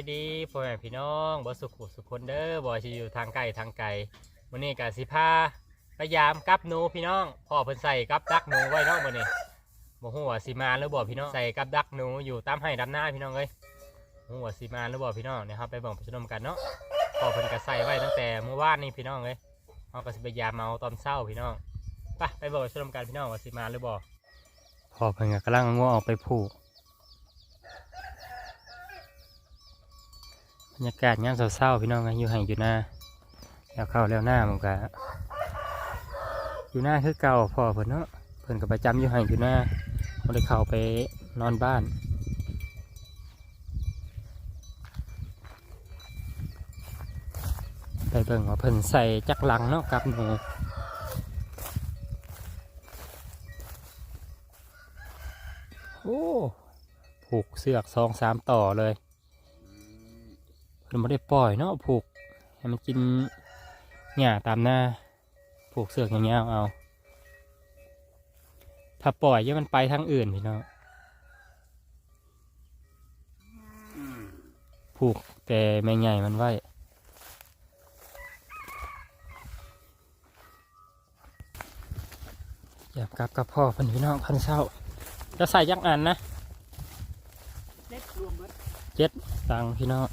ายดีพ่อแม่พี่น้องบ่สุขสุขคนเด้อบ่สิอยู่ทางไกลทางไกลมื้อนี้ก็สิพาพยายามกับหนูพี่น้องพ่อเพิ่นใส่กับดักหนูไว้เนาะมื้อนี้บ่ฮู้ว่าสิมาหรือบ่พี่น้องใส่กับดักหนูอยู่ตามไร่ดำนาพี่น้องเอ้ยบ่ฮู้ว่าสิมาหรือบ่พี่น้องเดี๋ยวเราไปเบิ่งไปชมกันเนาะพ่อเพิ่นก็ใส่ไว้ตั้งแต่เมื่อวานนี้พี่น้องเอ้ยเฮาก็สิพยายามเอาตอนเช้าพี่น้องไปไปเบิ่งไปชมกันพี่น้องว่าสิมาหรือบ่พ่อเพิ่นก็กำลังงัวออกไปผูก รรยากาศยามเศร้าๆพี่น้องกันอยู่ให้อยู่หน้าแล้วเข้าแล้วหน้ามันก็อยู่หน้าคือเก่าพ่อเพิ่นเนาะเพิ่นก็ประจำอยู่ให้อยู่หน้าบ่ได้เข้าไปนอนบ้านไปเบิ่งว่าเพิ่นใส่จักหลังเนาะกับหนูโอ้ผูกเสือกสองสามต่อเลย เราไม่ได้ปล่อยเนาะผูกให้มันกินหญ้าตามหน้าผูกเสือกอย่างเงี้ยเอา ถ้าปล่อยจะมันไปทางอื่นพี่น้องผูกแต่แม่ใหญ่มันไว้อยากกลับกับพ่อพันพี่น้องพันเศร้าจะใส่ยักอันนะเล็ดตังพี่น้อง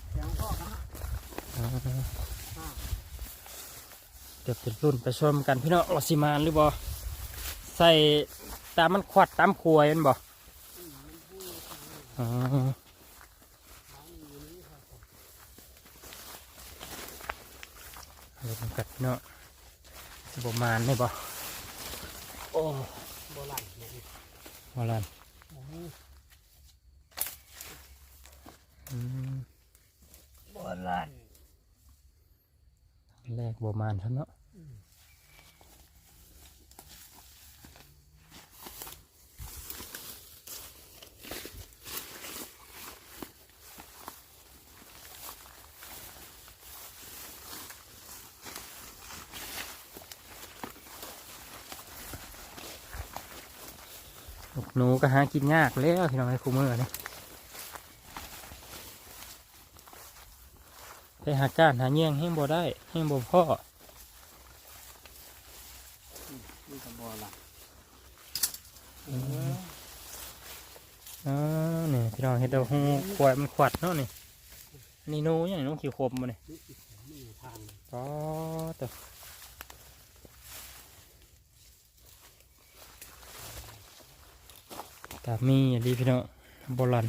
เดี๋ยวเป็นรุ่นไปชมกันพี่น้องว่าสิมานหรือบ่ใส่ตามมันขวัดตามควยแมันบ่อ๋อเอาไปกันพี่น้องสิบ่มานได้บ่โอ้โบราณเนี่ยมาลันโอ้โหอืมโบราณ แรกบ่มานครับเนาะหนูก็หากินยากแล้วพี่น้องไอ้คูเมอร์นี่ ไปหากานหาเงี้ยงให้บ่ได้ให้บ่พ่อนี่ก็โบราณอ๋อนี่พี่น้องเห็ดเอาหูควายมันขวัดเนาะนี่อันนี่หนูอย่างนี้หนูขี้คมมาเนี่ยอ๋อตัวตามีอันนี้พี่น้องโบราณ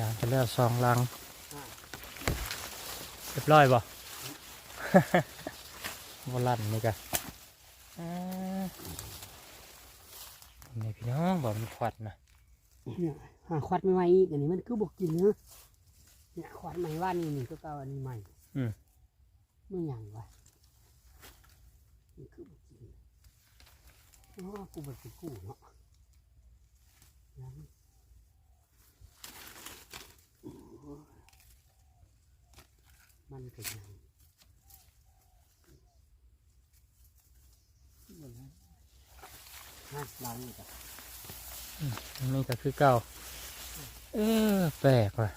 ล้างไปแล้วสองลังเรียบร้อยบ่โบราณนี่กะอ่านี่พี่น้องบอกมันขวัดนะเนี่ยหาควัดไม่ไหวอีกอันนี้มันคือบกกินเนอะเนี่ยควัดใหม่ว่านี่นี่ก็เก่าอันนี้ใหม่อืมไม่หยังวะมันคือบกกินเพราะว่ากูบกกู้เนาะนั้น มันเป็นยังมันนะฮะล้างอีกอะอันนี่ก็คือเก่า เออ แปลกว่ะ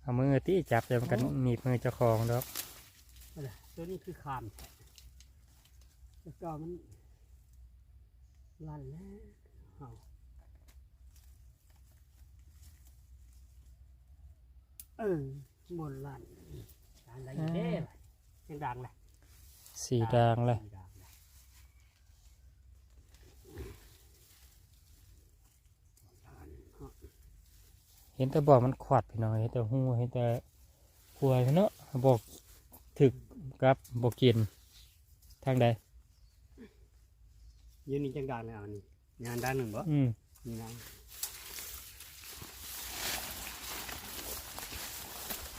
เอามือตีจับเดี๋ยวมันกันหนีบมือเจ้าของดอกอะไรตัวนี้คือคามแล้วก็มันลั่นแล้ว เอาเออบนลั่นดังอะไรอยู่เด้ล่ะยังดังเลยสีดางเลยสีดังเลยเห็นแต่บอกมันขวัดพี่น้องเห็นแต่หูเห็นแต่ควยเนาะบอกถึกกับบอกกินทางใด ยืนนี่จังดังเลยเอานี่ งานด้านหนึ่งบ่อืมนี่นะ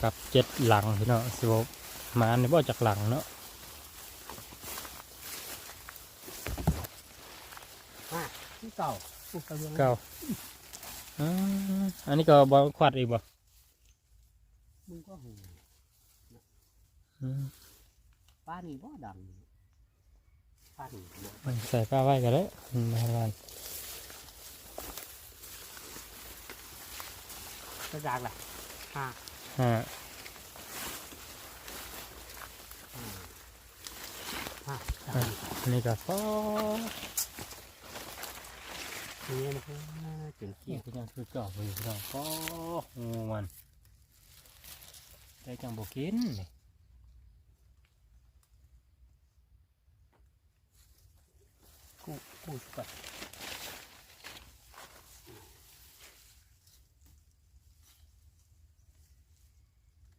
กับเจ็ดหลังพี่น้องสิบมาในบ่จากหลังเนาะที่เก่าปลูกกระเบื้องเก่าอ่าอันนี้ก็บอขวัดอีกบ่มึงก็หูอืมป้านี่บ่ดังป้านี่บ่มัน ใส่ปลาไว้กันเลยอืมให้มันก็ดังแหละห้าห้าห้าอะอันนี้ก็ฟอนี่นะครับจนเกี่เกี้ยยววก็ยังคือเก่าอยู่พี่น้องฟองูมันได้จังบกินนี่ กู้กู้ก่อน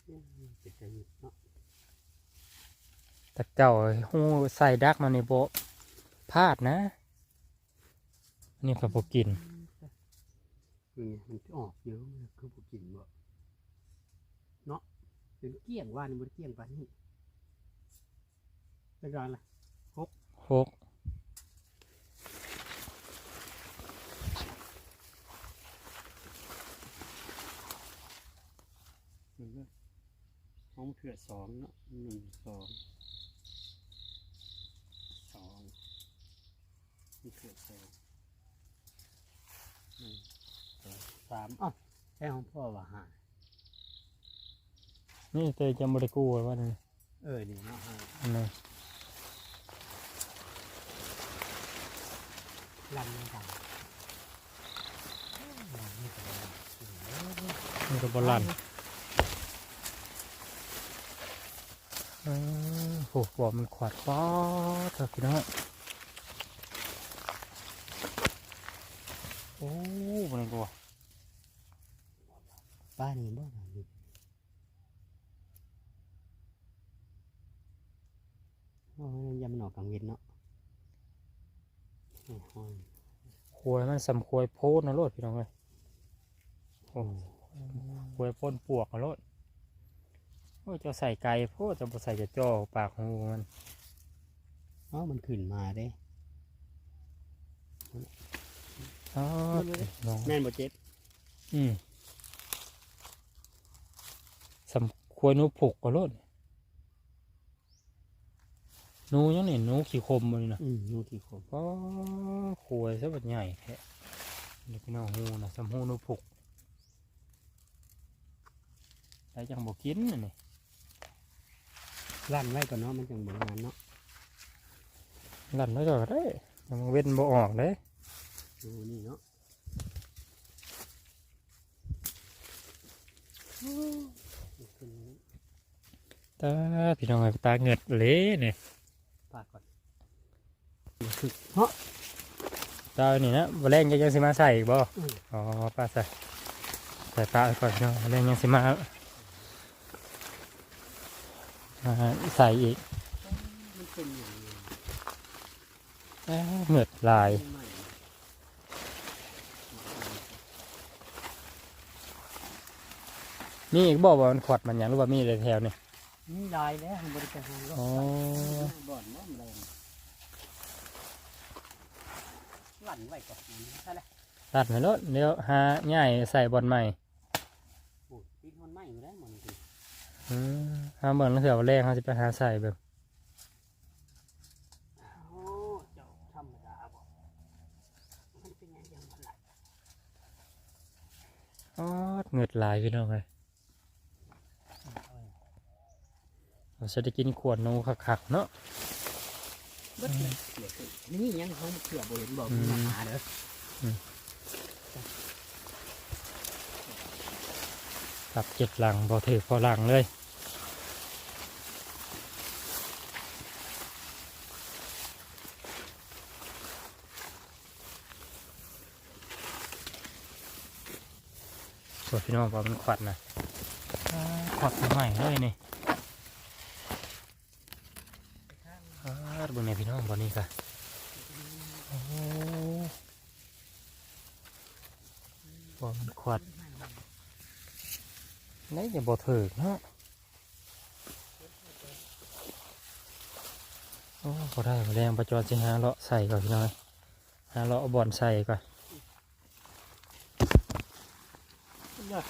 อืมเป็นจังนี้เนาะแต่เก่าหูใส่ดักมาในโบะพลาดนะอันนี้ก็บกินนี่ไงมันออกเยอะมันคือบ่กินบ่เนาะเป็นเกี้ยงว่านี่บ่ได้เกี้ยงปานนี้เป็นการละหกหนึ่งเลย ห้องเถื่อสองเนาะหนึ่งสองสองนี่เถื่อสองหนึ่งสองสามอ๋อใช่ของพ่อว่าห้านี่เตยจะบริกูไว้ว่านี่เออนี่เนาะหาอันนี้ลำไม่ดังลำไม่ดังมันก็บอลัน เออโหบอกมันขวาดฟอดเถอะพี่น้องโอ้มันก็ว่าป้านี่บ่ดังดิโอ้ยยำมันออกกลางเวียนเนาะโอ้โหควยมันสำควยโพดนะโลดพี่น้องเลยโอ้ควยพ่นปวกนะโลด โอ้ยจะใส่ไก่โพดจะบ่ใส่จะจ่อปากของมันเอ้ามันขึ้นมาเด้อ๋อน้องแม่นบ่เจ็บอืมสำควยหนูผูกก็โลดหนูยังนี่หนูขี้คมมันนะอืมนูที่คมก็ควยซะบัดใหญ่แท้นี่พี่น้องหูนะสำหูหนูผูกได้จังบ่กินน่ะนี่ ลั่นไว้ก่อนเนาะมันจังเบิ่งงานเนาะหลั่นไว้ก่อนก็ได้ยังเว้นบ่ออกเลยดูนี่เนาะขึ้นมาตาพี่น้องไอ้ตาเหงือดเละเนี่ยปาดก่อนตานี่นะบ่แรงยังสิมาใส่อีกบ่อืมอ๋อป้าใส่ใส่ปลาไว้ก่อนพี่น้องบ่แรงยังสิมา มาใส่อีกมันเป็นอย่างนี้เอ้าเหงือดลายใหม่มีอีกบ่ว่ามันขวดมันหยังหรือว่ามีแต่แถวนี่นี่ลายแล้วมันบริการหารรถอ๋อบ่อนว่ามันแรงลั่นไว้ก่อนใช่ไหมตัดไปรถเดี๋ยวหาง่ายใส่บอลใหม่ โอ้ยปีนคนใหม่อยู่แล้วมันคือ อืม หาเบิ่งแล้วเถื่อว่าแรงเขาจะไปหาใส่แบบโอ้เจ้าธรรมดาบ่มันเป็นอย่างยังมันไหลอ๋อเหงือดลายพี่น้องเลยเราจะได้กินขวดนูคักๆเนาะเบิดเลยเหลือขึ้นนี่ยังเขาเผื่อบ่เห็นบอกอืมมาหาเด้อตับเจ็ดหลังพอถือพอหลังเลย ส่วนพี่น้องบอกมันขวัดนะอ่าขวัดใหม่เลยนี่อ่าเบนในพี่น้องบนนี้ค่ะโอ้บอกมันขวัดไหนจะบ่ถึกเนาะโอ้พอได้พอแรงประจอดสิหาเลาะใส่ก่อนพี่น้อยหาเลาะเอาบอนใส่ก่อน น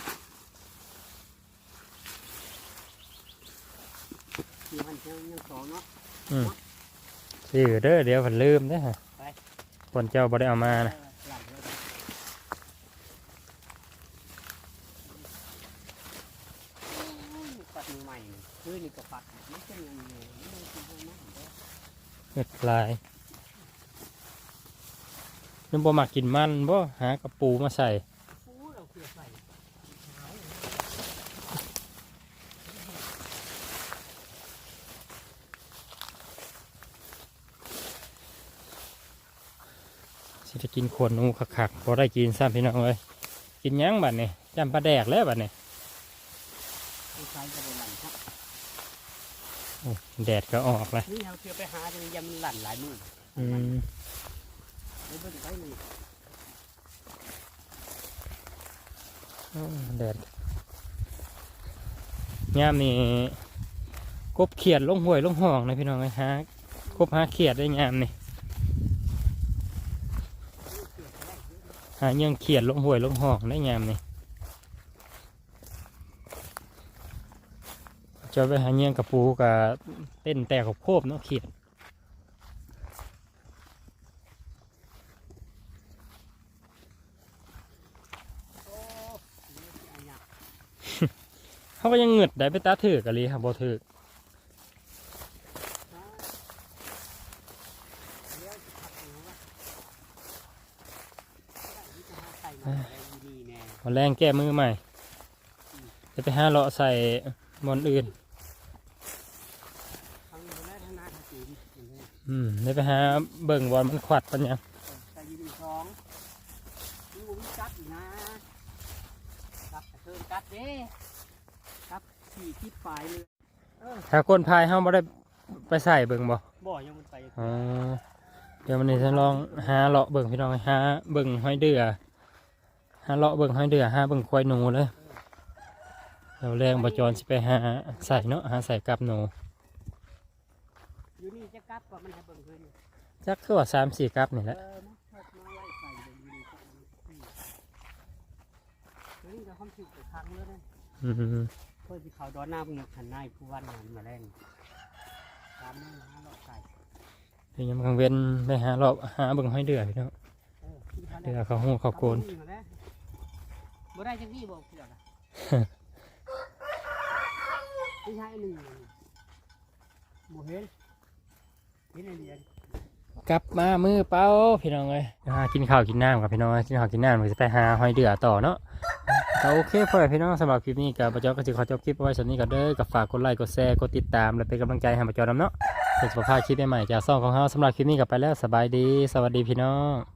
สี่พันเท่ายังสองเนาะ อืมซื้อเด้อเดี๋ยวผมลืมเด้อฮะไป คนเจ้าบ่ได้เอามานะเออหลังเลยโอ้ยปัดมือใหม่นี่คือนี่ก็ปัดมันเป็นยังไงมันเป็นยังไงเด้อเม็ดลายนึกบ่มักกินมันบ่หากระปูมาใส่ โอ้เราเกลือใส่ขาว สิจะกินขวดหนูคักๆบ่ได้กินซ้ำพี่น้องเอ้ยกินหยังบัดนี้จำปลาแดกแล้วบัดนี้ผู้ชายจะไปหลั่นครับโอ้แดดก็ออกแล้วนี่เราเกลือไปหาจนยำมันหลั่นหลายมืออืมไปเบิ่งไปนี่โอ้แดดยามนี่กบเขียดลงห้วยลงห้องนะพี่น้องเอ้ยฮะกบหาเขียดได้ยามนี่ายังเขียดลงห้วยลงหองได้ยามนี่จะไปหาเงี้ยงกับปูกับเต้นแต่กับโคบเนาะเขียดโอ้นี่สิอันหยังเขาก็ยังเงือดได้ไปตาถือกะลีครับบ่ถือก ฮะเดี๋ยวสิขับเอาวะได้นี่จะหาใส่หน่อยอะไรดีๆ แน่มาแรงแก้มือใหม่จะไปหาเลาะใส่บอนอื่นทางบนได้ทางหน้าทางจีนอย่างนี้อืมได้ไปหาเบิ่งบอลมันขวัดปัญญาใส่อยืนสองนี่ผมกัดอีกนะกัดกระเทิงกัดเด้กัดขี่ทิศปลายเลยเออถ้าคนพายเฮาบ่ได้ไปใส่เบิ่งบ่บ่อยังมันไปอ๋อเดี๋ยววันนี้ฉันลองหาเลาะเบิ่งพี่น้องหาเบิ่งห้อยเดือ หาเลาะเบิ่งห้อยเดือหาเบิ่งควายหนูเลยเดี๋ยวแรงบจรสิไปหาใส่เนาะหาใส่กับหนูอยู่นี่จะกัดก่อนมันให้เบิ่งเพิ่นจักคือว่าสามสี่กับนี่แหเอละอมาเข้ามาไล่ใส่เบิ่งอยู่นี่ก็อืมเฮ้ยเราความสุขไปครั้งแล้วนะอืมเพื่อที่เขาดอนหน้าเพิ่งหันหน้าให้ผู้วันหันมาแรงตามมือหาเลาะไก่เดี๋ยวยังกังเว้นไปหาเลาะหาเบิ่งห้อยเดือพี่น้องเออที่เขาเดือเขาหูเขาโกน เอามือมาแล้ว บ่ได้จังที่บอกเกี่ยวนะ ไม่ใช่อันหนึ่งบ่เห็นเห็นอันเดียวกลับมามือเป้าพี่น้องเอ้ยหากินข้าวกินน้ำกับพี่น้องกินข้าวกินน้ำเราจะไปหาหอยเดือต่อเนาะก็โอเคพอแล้วพี่น้องสำหรับคลิปนี้กับปะจอก็จะขอจบคลิปเอาไว้สำนี้กันเด้อกับฝากกดไลค์กดแชร์กดติดตามและเป็นกำลังใจให้ปะจอนำเนาะเป็นสุขภาพคลิปใหม่ๆจากซ่องของเราสำหรับคลิปนี้กับไปแล้วสบายดี สวัสดีพี่น้อง